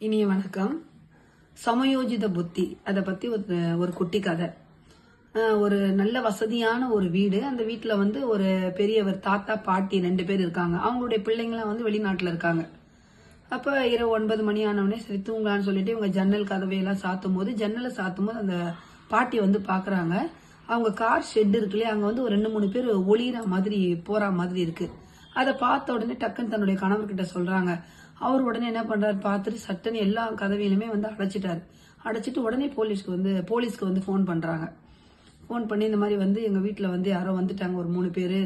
இனிய வணக்கம். சமயோஜித புத்தி அதை பத்தி ஒரு ஒரு குட்டி கதை. ஒரு நல்ல வசதியான ஒரு வீடு. அந்த வீட்டில் வந்து ஒரு பெரியவர் தாத்தா பாட்டி ரெண்டு பேர் இருக்காங்க. அவங்களுடைய பிள்ளைங்களாம் வந்து வெளிநாட்டில் இருக்காங்க. அப்போ இரவு ஒன்பது மணி ஆனவுடனே சரி தூங்கலான்னு சொல்லிட்டு இவங்க ஜன்னல் கதவையெல்லாம் சாத்தும் போது ஜன்னலை சாத்தும் போது அந்த பாட்டி வந்து பார்க்குறாங்க அவங்க கார் ஷெட் இருக்குல்லையே அங்கே வந்து ஒரு ரெண்டு மூணு பேர் ஒளிகிற மாதிரி போகிற மாதிரி இருக்குது அதை பார்த்த உடனே டக்குன்னு தன்னுடைய கணவர்கிட்ட சொல்றாங்க. அவர் உடனே என்ன பண்றாரு? பார்த்துட்டு சட்டன்னு எல்லா கதவையிலுமே வந்து அடைச்சிட்டாரு. அடைச்சிட்டு உடனே போலீஸ்க்கு வந்து போலீஸ்க்கு வந்து ஃபோன் பண்றாங்க. ஃபோன் பண்ணி இந்த மாதிரி வந்து எங்க வீட்டில் வந்து யாரோ வந்துட்டாங்க ஒரு மூணு பேர்.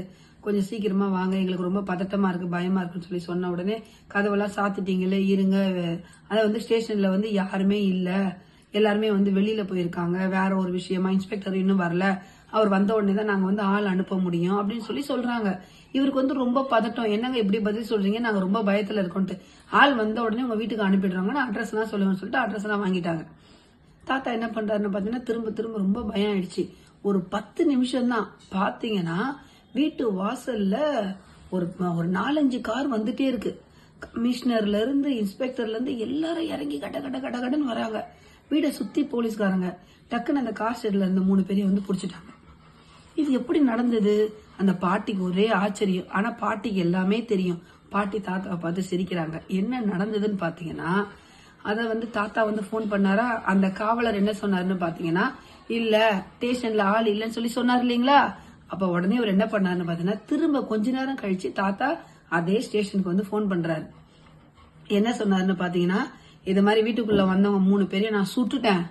கொஞ்சம் சீக்கிரமா வாங்க எங்களுக்கு ரொம்ப பதட்டமா இருக்கு பயமா இருக்குன்னு சொல்லி சொன்ன உடனே கதவெல்லாம் சாத்திட்டீங்களே இருங்க. அதை வந்து ஸ்டேஷன்ல வந்து யாருமே இல்லை. எல்லாருமே வந்து வெளியில போயிருக்காங்க. வேற ஒரு விஷயமா இன்ஸ்பெக்டர் இன்னும் வரல. அவர் வந்த உடனே தான் நாங்க வந்து ஆள் அனுப்ப முடியும் அப்படின்னு சொல்லி சொல்றாங்க. இவருக்கு வந்து ரொம்ப பதட்டம். என்னங்க இப்படி பதில் சொல்றீங்க? நாங்க ரொம்ப பயத்துல இருக்கோம்ட்டு ஆள் வந்த உடனே உங்க வீட்டுக்கு அனுப்பிடுறாங்க அட்ரஸ் எல்லாம் சொல்லுவேன்னு சொல்லிட்டு அட்ரஸ் எல்லாம் வாங்கிட்டாங்க. தாத்தா என்ன பண்றாருன்னு பாத்தீங்கன்னா திரும்ப திரும்ப ரொம்ப பயம் ஆயிடுச்சு. ஒரு பத்து நிமிஷம் தான் பாத்தீங்கன்னா வீட்டு வாசல்ல ஒரு ஒரு நாலஞ்சு கார் வந்துட்டே இருக்கு. கமிஷனர்ல இருந்து இன்ஸ்பெக்டர்ல இருந்து எல்லாரும் இறங்கி கட்ட கட்ட கட்ட கட்டன்னு வராங்க. வீடை சுத்தி போலீஸ்காரங்க டக்குன்னு அந்த கார் ஷெட்ல இருந்த மூணு பேரையும் வந்து புடிச்சிட்டாங்க. இது எப்படி நடந்தது? அந்த பாட்டிக்கு ஒரே ஆச்சரியம். ஆனா பாட்டிக்கு எல்லாமே தெரியும். பாட்டி தாத்தாவை பார்த்து சிரிக்கிறாங்க. என்ன நடந்ததுன்னு பாத்தீங்கன்னா அதை வந்து தாத்தா வந்து ஃபோன் பண்ணாரா? அந்த காவலர் என்ன சொன்னாருன்னு பாத்தீங்கன்னா இல்ல ஸ்டேஷன்ல ஆள் இல்லைன்னு சொல்லி சொன்னார் இல்லைங்களா? அப்ப உடனே அவர் என்ன பண்ணாருன்னு பாத்தீங்கன்னா திரும்ப கொஞ்ச நேரம் கழிச்சு தாத்தா அதே ஸ்டேஷனுக்கு வந்து ஃபோன் பண்றாரு. என்ன சொன்னாருன்னு பாத்தீங்கன்னா இது மாதிரி வீட்டுக்குள்ள வந்தவங்க மூணு பேரையும் நான் சுட்டுட்டேன்.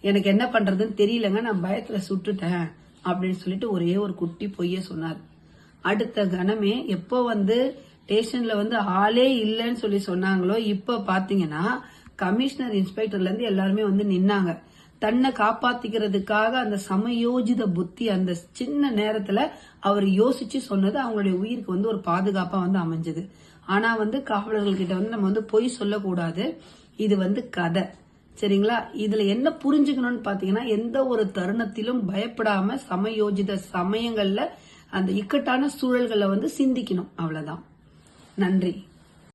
எனக்கு என்ன பண்றதுன்னு தெரியலங்க நான் பயத்துல சுட்டுட்டேன் அப்படின்னு சொல்லிட்டு ஒரே ஒரு குட்டி பொய்ய சொன்னார். அடுத்த கணமே எப்போ வந்து ஸ்டேஷன்ல வந்து ஆளே இல்லைன்னு சொல்லி சொன்னாங்களோ இப்ப பாத்தீங்கன்னா கமிஷனர் இன்ஸ்பெக்டர்ல இருந்து எல்லாருமே வந்து நின்னாங்க. தன்னை காப்பாத்திக்கிறதுக்காக அந்த சமயோஜித புத்தி அந்த சின்ன நேரத்துல அவர் யோசிச்சு சொன்னது அவங்களுடைய உயிருக்கு வந்து ஒரு பாதுகாப்பா வந்து அமைஞ்சது. ஆனா வந்து காவலர்கள் கிட்ட வந்து நம்ம வந்து பொய் சொல்லக்கூடாது. இது வந்து கதை. சரிங்களா? இதுல என்ன புரிஞ்சுக்கணும்னு பாத்தீங்கன்னா எந்த ஒரு தருணத்திலும் பயப்படாம சமயோஜித சமயங்கள்ல அந்த இக்கட்டான சூழல்களை வந்து சிந்திக்கணும். அவ்வளவுதான். நன்றி.